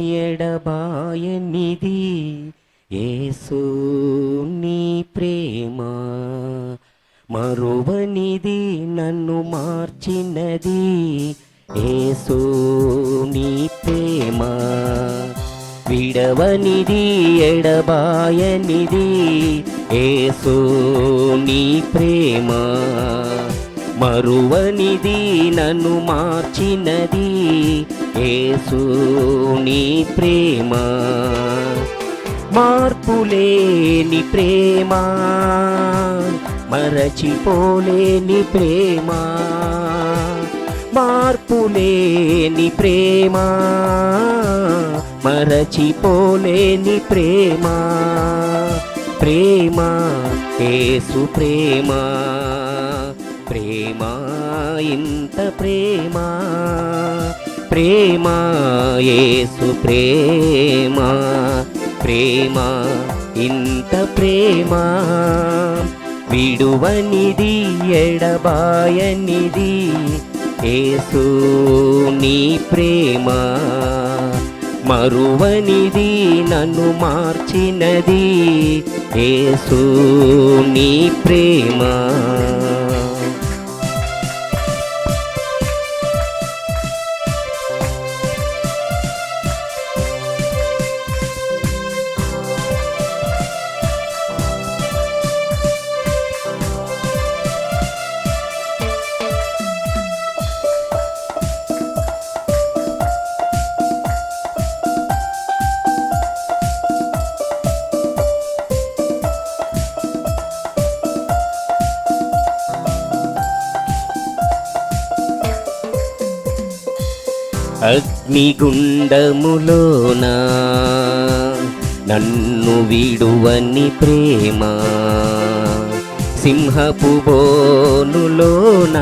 ఎడబాయనిది ఏసు నీ ప్రేమ మరువనిది నన్ను మార్చినది. ఏసు నీ ప్రేమ విడవనిది ఎడబాయనిది. ఏసు నీ ప్రేమ మరువనిది నన్ను మార్చినది. ఏసు నీ ప్రేమ. మార్పులేని ప్రేమ మరచిపోలేని ప్రేమ. మార్పులేని ప్రేమ మరచిపోలేని ప్రేమ. ప్రేమ ఏసు ప్రేమ. ప్రేమ ఇంత ప్రేమ. ప్రేమ యేసు ప్రేమ. ప్రేమ ఇంత ప్రేమ. విడువనిది ఎడబాయనిది ఏసు నీ ప్రేమ. మరువనిది నన్ను మార్చినది ఏసు నీ ప్రేమ. నీ గుండములోన నన్ను విడువని ప్రేమ. సింహపు బోనులోన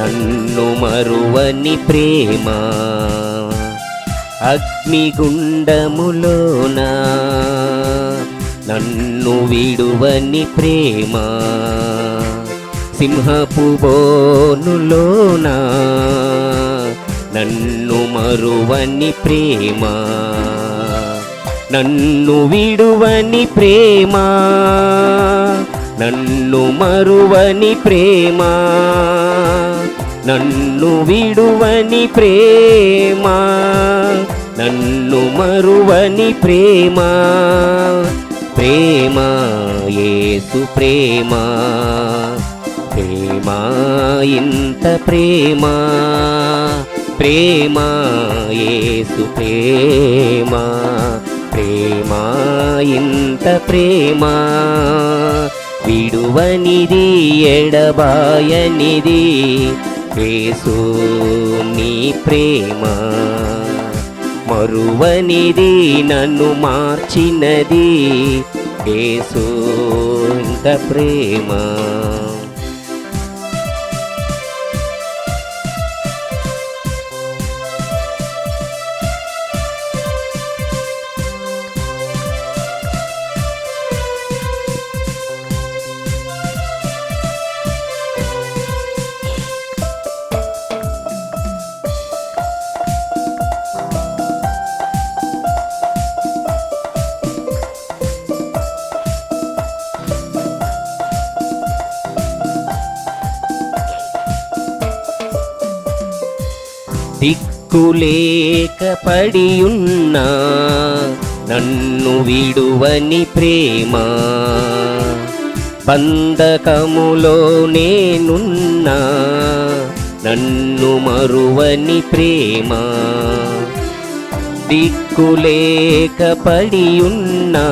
నన్ను మరువని ప్రేమ. అగ్నిగుండములోన నన్ను విడువని ప్రేమ. సింహపు బోనులోనా నన్ను మరువని ప్రేమ. నన్ను విడువని ప్రేమ. నన్ను మరువని ప్రేమ. నన్ను విడువని ప్రేమ. నన్ను మరువని ప్రేమ. ప్రేమ ఏసు ప్రేమ. ప్రేమ ఇంత ప్రేమ. ప్రేమ యేసు ప్రేమ ప్రేమ ఇంత ప్రేమ. విడువనిది ఎడబాయనిది యేసు నీ ప్రేమ. మరువనిది నన్ను మార్చినది యేసు ఇంత ప్రేమ. దిక్కులేక పడియున్నా నన్ను విడువని ప్రేమ. బంధకములో నేనున్నా నన్ను మరువని ప్రేమ. దిక్కులేక పడియున్నా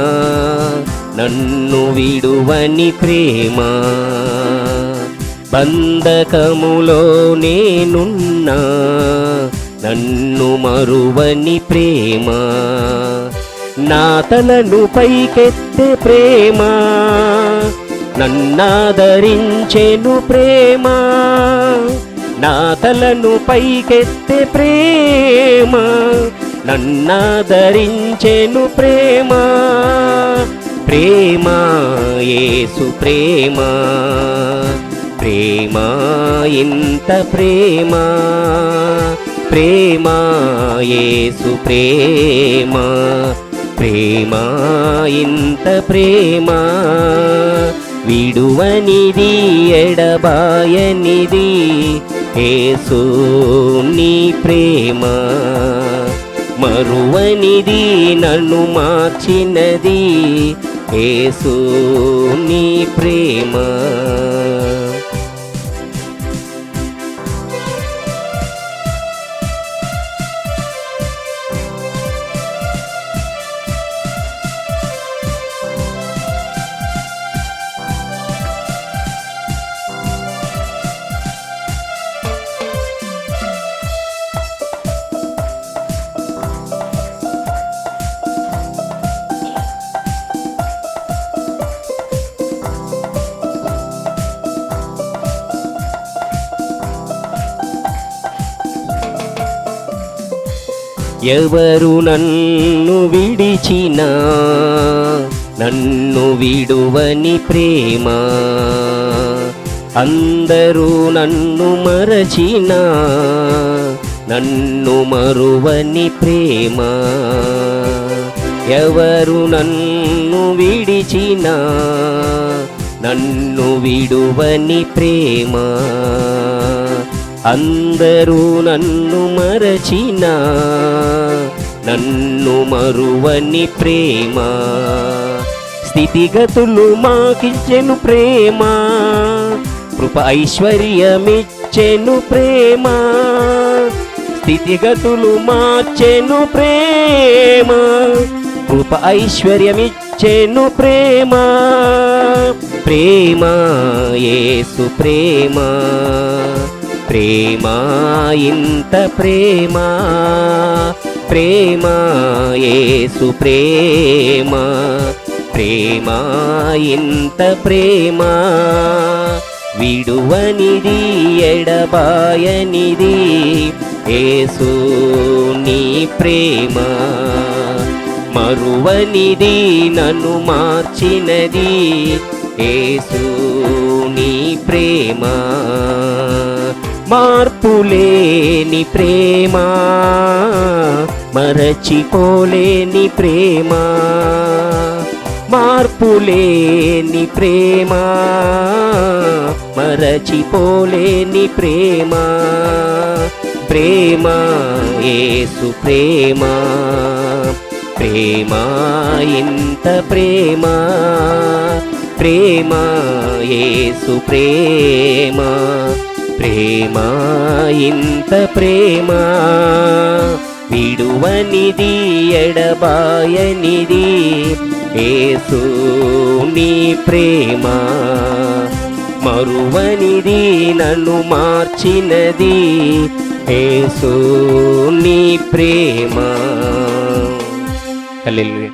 నన్ను విడువని ప్రేమ. బంధకములో నేనున్నా నన్ను మరువని ప్రేమ. నా తలను పైకెత్తే ప్రేమ నన్నాదరించెను ప్రేమ. నా తలను పైకెత్తే ప్రేమ నన్నాదరించెను ప్రేమ. ప్రేమ యేసు ప్రేమ. ప్రేమ ఇంత ప్రేమ ప్రేమ యేసు ప్రేమ ప్రేమ ఇంత ప్రేమ విడువనిది ఎడబాయనిది ఏసు నీ ప్రేమ మరువనిది నన్ను మార్చినది ఏసు నీ ప్రేమ. ఎవరు నన్ను విడిచినా నన్ను విడువని ప్రేమ. అందరూ నన్ను మరచినా నన్ను మరువని ప్రేమ. ఎవరు నన్ను విడిచినా నన్ను విడువని ప్రేమ. అందరూ నన్ను మరచినా నన్ను మరువని ప్రేమ. స్థితిగతులు మాకిచ్చెను ప్రేమ. కృప ఐశ్వర్యమిచ్చెను ప్రేమ. స్థితిగతులు మార్చెను ప్రేమ. కృప ఐశ్వర్యమిచ్చెను ప్రేమ. ప్రేమ యేసు ప్రేమ. ప్రేమ ఇంత ప్రేమ. ప్రేమ యేసు ప్రేమ. ప్రేమ ఇంత ప్రేమ. విడువనిది ఎడబాయనిది ఏసు నీ ప్రేమ. మరువనిది నన్ను మార్చినది ఏసు నీ ప్రేమ. మార్పులేని ప్రేమ మరచిపోలేని ప్రేమ మార్పులేని ప్రేమ మరచిపోలేని ప్రేమ ప్రేమ ఏసు ప్రేమ ప్రేమ ఇంత ప్రేమ ప్రేమ ఏసు ప్రేమ. ప్రేమ ఇంత ప్రేమ. విడువనిది ఎడబాయనిది ఏసు నీ ప్రేమ. మరువనిది నన్ను మార్చినది ఏసు నీ ప్రేమ. హల్లెలూయా.